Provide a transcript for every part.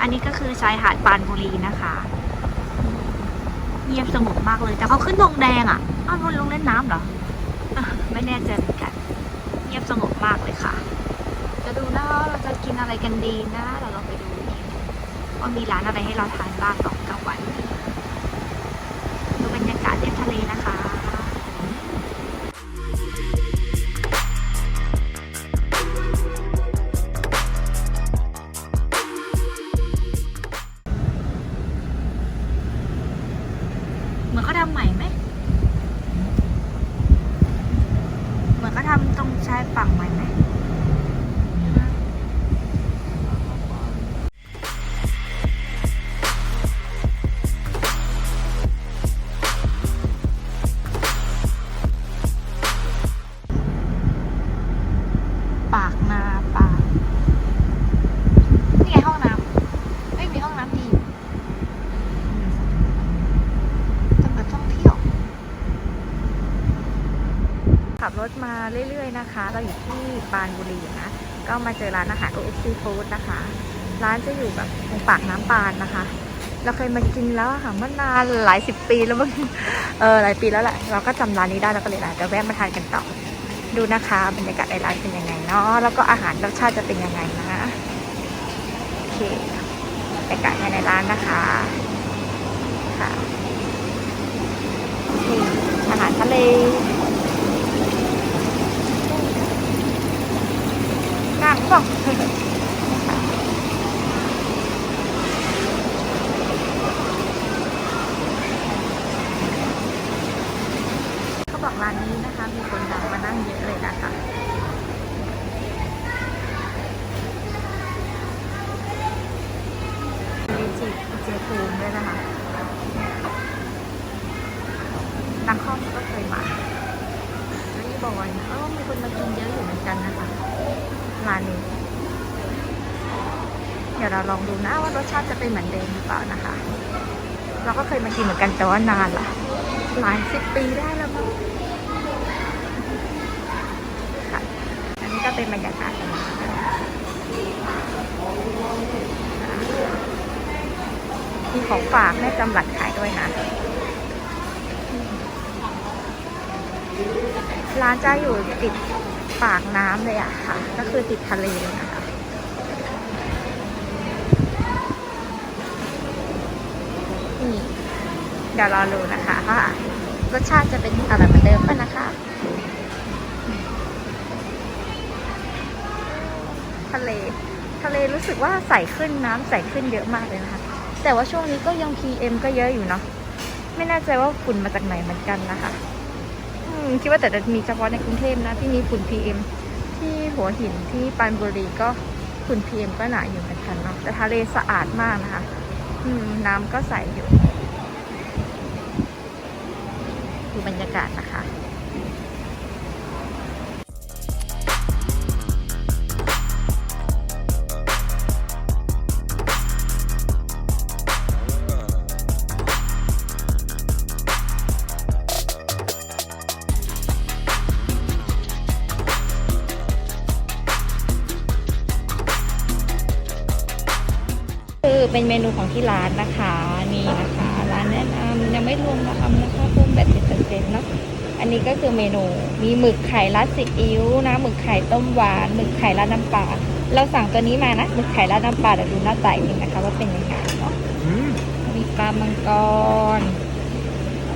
อันนี้ก็คือชายหาดปานบุรีนะคะ เงียบสงบมากเลย แต่เขาขึ้นธงแดงอะอ้าวนลงเล่นน้ำเหรอ ไม่แน่ใจเหมือนกันเงียบสงบมากเลยค่ะ จะดูนะว่าเราจะกินอะไรกันดีนะเราลองไปดูว่ามีร้านอะไรให้เราทานบ้างตอนกลางวันดูบรรยากาศเรียบทะเลนะคะ เหมือนเขาทำใหม่ไหม ขับรถมาเรื่อย ๆ นะคะ เราอยู่ที่ปานบุรีนะ ก็มาเจอร้านอาหาร OFC Food นะคะ ร้านจะอยู่แบบตรงปากน้ำปานนะคะ เราเคยมากินแล้วค่ะเมื่อนานหลายสิบปีแล้วมั้งเออหลายปีแล้วแหละ เราก็จำร้านนี้ได้เราก็เลยอาจจะแวะมาทานกันต่อ ดูนะคะบรรยากาศในร้านเป็นยังไงเนาะ แล้วก็อาหารรสชาติจะเป็นยังไงนะ โอเคบรรยากาศภายในร้านนะคะ ค่ะนี่อาหารทะเล หนักเปล่ะเขา บอกร้านนี้นะคะ มีคนดังมานั่งเยอะเลยนะคะมีจิเจภูมิด้วยนะคะนักคอมก็เคยมาแล้วนี่บอกว่าเออมีคนมากินเยอะอยู่เหมือนกันนะคะร้านนี้ เดี๋ยวเราลองดูนะว่ารสชาติจะเป็นเหมือนเดิมหรือเปล่านะคะ เราก็เคยมากินเหมือนกันแต่ว่านานละหลายสิบปีได้แล้วมั้งค่ะ อันนี้ก็ เป็นบรรยากาศมีของฝากแม่จำหลัดขายด้วยนะ ร้านจะอยู่ติดปากน้ำเลยอะค่ะ ก็คือติดทะเลเลยนะคะ นี่ เดี๋ยวรอดูนะคะว่ารสชาติจะเป็นอะไรเหมือนเดิมป่ะนะคะ ทะเล ทะเลรู้สึกว่าใสขึ้นน้ำใสขึ้นเยอะมากเลยนะคะ แต่ว่าช่วงนี้ก็ยัง PM ก็เยอะอยู่เนาะไม่แน่ใจว่าฝุ่นมาจากไหนเหมือนกันนะคะคิดว่าแต่จะมีเฉพาะในกรุงเทพนะที่มีฝุ่น PM ที่หัวหินที่ปานบุรีก็ฝุ่น PM ก็หนาอยู่เหมือนกันเนาะแต่ทะเลสะอาดมากนะคะน้ำก็ใสอยู่ดูบรรยากาศนะคะ คือเป็นเมนูของที่ร้านนะคะนี่นะคะร้านแนะนำยังไม่รวมราคานะคะเพิ่มแบบสิบเปอร์เซ็นต์เนาะอันนี้ก็คือเมนูมีหมึกไข่ราดซีอิ๊วนะหมึกไข่ต้มหวานหมึกไข่ราดน้ำปลาเราสั่งตัวนี้มานะหมึกไข่ราดน้ำปลาเดี๋ยวดูหน้าตาอีกทีนะคะ ว่าเป็นยังไงเนาะมีปลามังกร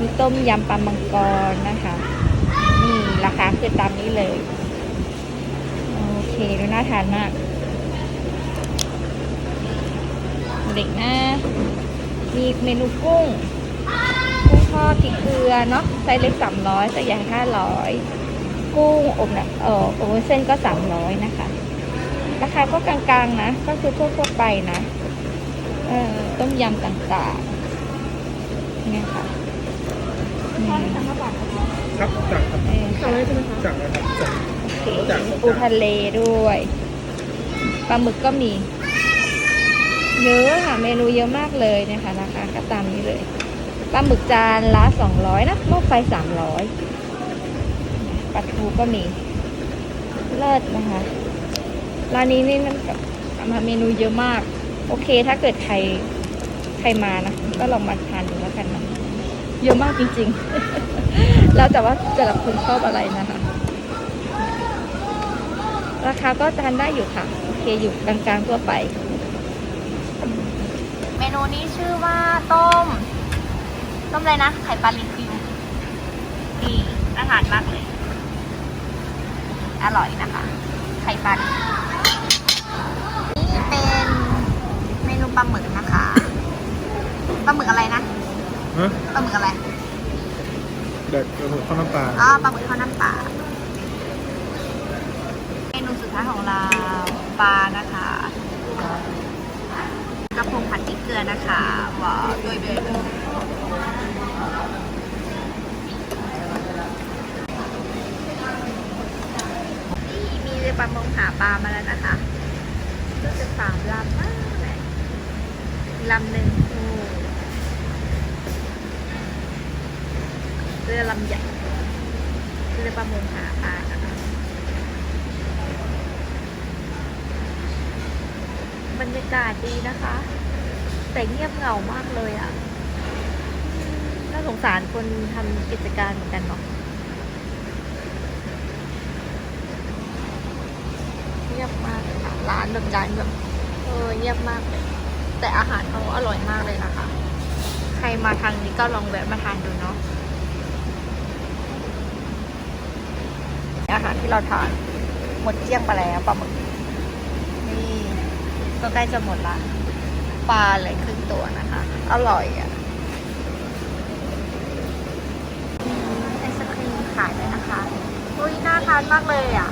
มีต้มยำปลามังกรนะคะนี่ราคาคือตามนี้เลย โอเคดูน่าทานมาก เด็กนะ มีเมนูกุ้ง กุ้งทอดพริกเกลือเนาะไซส์เล็กสามร้อยไซส์ใหญ่ห้าร้อยกุ้งอบนะเออโอเส้นก็สามร้อยนะคะนราคาก็กลางๆนะ ก็คือทั่วๆไปนะเออต้มยำต่างๆเนี่ยค่ะนี่ครับจากครับนี่สั่งค่ะเลยใช่ไหมคะจากนะครับจากโอเคปูทะเลด้วยปลาหมึกก็มี เยอะค่ะเมนูเยอะมากเลยนะคะราคาก็ตามนี้เลยปลาหมึกจานละสองร้อยนะหม้อไฟสามร้อยปลาทูก็มี เลิศนะคะร้านนี้นี่มันแบบมาเมนูเยอะมาก โอเค ถ้าเกิดใครใครมานะก็ลองมาทานดูแล้วกันนะเยอะมากจริงๆ แล้วแต่ว่าแต่ละคนชอบอะไรนะคะ ราคาก็ทานได้อยู่ค่ะ โอเคอยู่กลางๆทั่วไป นูนี้ชื่อว่าต้ม ต้มอะไรนะ ไข่ปลาลิฟิวนี่อาหารมากเลย อร่อยนะคะ ไข่ปลาลิฟิวนี่เป็นเมนูปลาหมึกนะคะปลาหมึกอะไรนะฮะปลาหมึกอะไรเด็กกระดูกข้าวน้ำปลาอ๋อปลาหมึกทอดน้ำปลาเมนูสุดท้ายของเราปลานะคะ กระพงผัดพริกเกลือนะคะว้าวด้วยเบนนี่มีเรือประมงหาปลามาแล้วนะคะรู้สึกสามลำมากเลยลำหนึ่งเรือลำใหญ่เรือประมงหาปลานะคะ บรรยากาศดีนะคะ แต่เงียบเหงามากเลยอะ่ะน่าสงสารคนทำกิจการเหมือนกันเนาะเงียบมากเลยค่ะร้านแบบร้านแบบเออเงียบมากเลยแต่อาหารเขาอร่อยมากเลยนะคะ ใครมาทางนี้ก็ลองแวะมาทานดูเนาะอาหารที่เราทานหมดเกลี้ยงไปแล้วปลาหมึก ก็ใกล้จะหมดละปลาเลยครึ่งตัวนะคะ อร่อยอะไอศครีมขายเลยนะคะอุ้ยน่าทานมากเลยอะ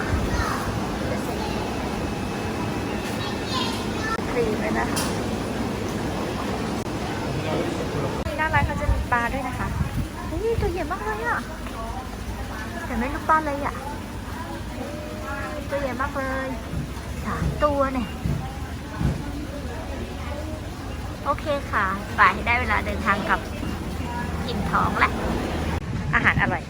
ครีมเลยนะคะมีหน้าร้านเขาจะมีปลาด้วยนะคะอุ้ยตัวใหญ่มากเลยอะแต่ไม่รู้ปลาเลยอะตัวใหญ่มากเลยสามตัวเนี่ย โอเคค่ะไปได้เวลาเดินทางกลับอิ่มท้องแหละอาหารอร่อย